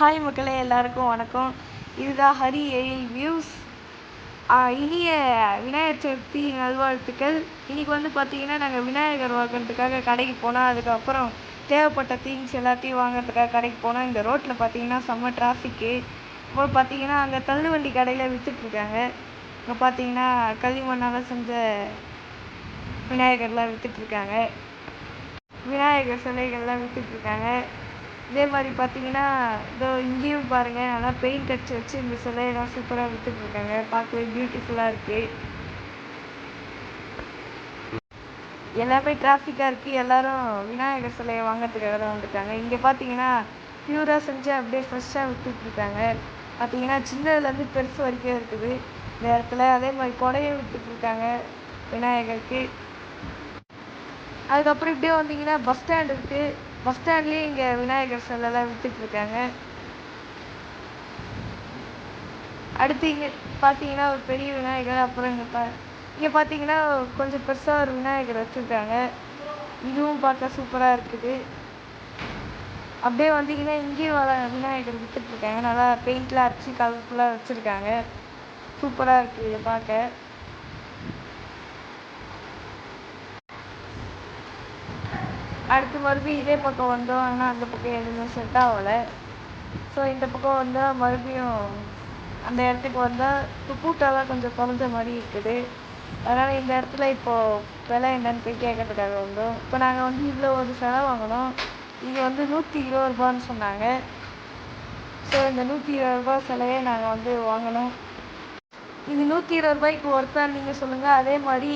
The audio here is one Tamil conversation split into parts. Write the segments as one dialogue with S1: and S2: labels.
S1: ஹாய் மக்களே எல்லாருக்கும் வணக்கம். இதுதான் ஹரி ஏஎல் வியூஸ் இனிய விநாயகர் சதுர்த்தி நல்வாழ்த்துக்கள். இன்னைக்கு வந்து பார்த்தீங்கன்னா நாங்கள் விநாயகர் வாங்குறதுக்காக கடைக்கு போனோம் அதுக்கப்புறம் தேவைப்பட்ட திங்ஸ் எல்லாத்தையும் வாங்குறதுக்காக கடைக்கு போனோம் இந்த ரோட்டில் பார்த்தீங்கன்னா செம்ம டிராஃபிக்கு இப்போ பார்த்தீங்கன்னா அங்கே தள்ளுவண்டி கடையில் விற்றுட்ருக்காங்க இப்போ பார்த்தீங்கன்னா களிமண்ணால் செஞ்ச விநாயகர்லாம் விற்றுட்ருக்காங்க விநாயகர் சிலைகள்லாம் விற்றுட்ருக்காங்க இதே மாதிரி பார்த்தீங்கன்னா இதோ இங்கேயும் பாருங்கள் நல்லா பெயிண்ட் அடிச்சு வச்சு இந்த சிலையெல்லாம் சூப்பராக விற்றுட்ருக்காங்க பார்க்கவே பியூட்டிஃபுல்லாக இருக்குது எல்லாமே டிராஃபிக்காக இருக்குது எல்லோரும் விநாயகர் சிலையை வாங்கிறதுக்காக தான் வந்துட்டாங்க. இங்கே பார்த்தீங்கன்னா பியூராக செஞ்சு அப்படியே ஃப்ரெஷ்ஷாக விற்றுட்ருக்காங்க பார்த்தீங்கன்னா சின்னதுலேருந்து பெருசு வரைக்கும் இருக்குது. இந்த இடத்துல அதே மாதிரி கொடையும் விற்றுட்ருக்காங்க விநாயகருக்கு. அதுக்கப்புறம் இப்படியே வந்தீங்கன்னா பஸ் ஸ்டாண்ட் இருக்குது பஸ் ஸ்டாண்ட்லேயே இங்கே விநாயகர் சிலைலாம் விற்றுட்ருக்காங்க அடுத்து இங்கே பார்த்தீங்கன்னா ஒரு பெரிய விநாயகர் அப்புறம் இங்கே பா இங்கே பார்த்தீங்கன்னா கொஞ்சம் பெருசாக ஒரு விநாயகர் வச்சுருக்காங்க. இதுவும் பார்க்க சூப்பராக இருக்குது. அப்படியே வந்தீங்கன்னா இங்கேயும் வர விநாயகர் விற்றுட்ருக்காங்க நல்லா பெயிண்ட்லாம் அரைச்சி கலர்ஃபுல்லாக வச்சுருக்காங்க. சூப்பராக இருக்குது இதை பார்க்க அடுத்து மறுபடியும் இதே பக்கம் வந்தோம். ஆனால் அந்த பக்கம் எதுவுமே செட் ஆகலை. ஸோ இந்த பக்கம் வந்தால் மறுபடியும் அந்த இடத்துக்கு வந்தால் இப்போ கூட்டம்லாம் கொஞ்சம் குறைஞ்ச மாதிரி இருக்குது. அதனால் இந்த இடத்துல இப்போது விலை என்னன்னு போய் கேட்கறதுக்காக வந்தோம். இப்போ நாங்கள் வந்து இவ்வளோ ஒரு செலவு வாங்கினோம். இங்கே வந்து நூற்றி இருபது ரூபான்னு சொன்னாங்க. ஸோ இந்த நூற்றி இருபது ரூபா சிலையை நாங்கள் வந்து வாங்கினோம். இது நூற்றி இருபது ரூபாய்க்கு ஒர்த்தான் நீங்கள் சொல்லுங்கள் அதே மாதிரி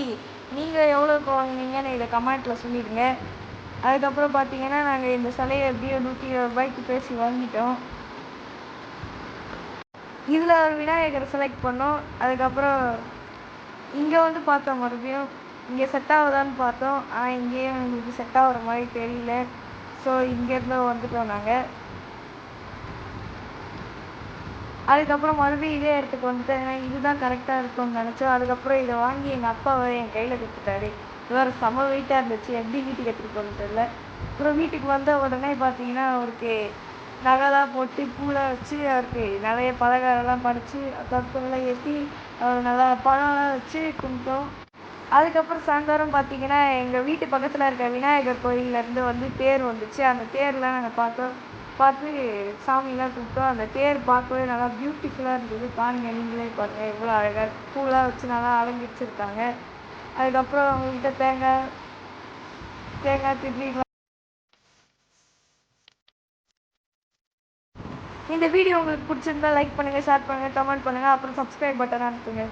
S1: நீங்கள் எவ்வளோக்கு வாங்குனீங்கன்னு இதை கமெண்ட்டில் சொல்லிடுங்க. அதுக்கப்புறம் பார்த்தீங்கன்னா நாங்கள் இந்த சிலையை எப்படியோ நூற்றி இருபது ரூபாய்க்கு பேசி வாங்கிட்டோம். இதில் ஒரு விநாயகரை செலக்ட் பண்ணோம். அதுக்கப்புறம் இங்கே வந்து பார்த்தோம் மறுபடியும். இங்கே செட் ஆகுதான்னு பார்த்தோம். ஆனால் இங்கேயும் எங்களுக்கு செட் ஆகிற மாதிரி தெரியல. ஸோ இங்கேருந்து வந்துட்டோம் நாங்கள் அதுக்கப்புறம் மறுபடியும் இதே இடத்துக்கு வந்துட்டேன். ஏன்னா இதுதான் கரெக்டாக இருக்கும்னு நினச்சோம். அதுக்கப்புறம் இதை வாங்கி எங்கள் அப்பாவை என் கையில் கொடுத்துட்டாரு. இது வேறு செம வெயிட்டாக இருந்துச்சு. எப்படி வீட்டுக்கு எடுத்துகிட்டு போகணும் தெரில அப்புறம் வீட்டுக்கு வந்த உடனே பார்த்தீங்கன்னா அவருக்கு நகைலாம் போட்டு பூலாம் வச்சு அவருக்கு நிறைய பலகாரம்லாம் படித்து கற்பூரெல்லாம் ஏற்றி அவர் நல்லா பழம்லாம் வச்சு கும்பிட்டோம். அதுக்கப்புறம் சாயந்தரம் பார்த்தீங்கன்னா எங்கள் வீட்டு பக்கத்தில் இருக்க விநாயகர் கோயிலேருந்து வந்து தேர் வந்துச்சு. அந்த தேர்லாம் நாங்கள் பார்த்தோம். பார்த்து சாமிலாம் கும்பிட்டோம். அந்த தேர் பார்க்கவே நல்லா பியூட்டிஃபுல்லாக இருந்தது. பாருங்கள் நீங்களே பாருங்கள் எவ்வளோ அழகாக பூலாம் வச்சு நல்லா அலங்கரிச்சிருக்காங்க. அதுக்கப்புறம் அவங்கக்கிட்ட தேங்காய் தேங்காய் திட்டிக்கலாம். இந்த வீடியோ உங்களுக்கு பிடிச்சிருந்தா லைக் பண்ணுங்கள் ஷேர் பண்ணுங்கள் கமெண்ட் பண்ணுங்கள் அப்புறம் சப்ஸ்கிரைப் பட்டன் அனுப்புங்க.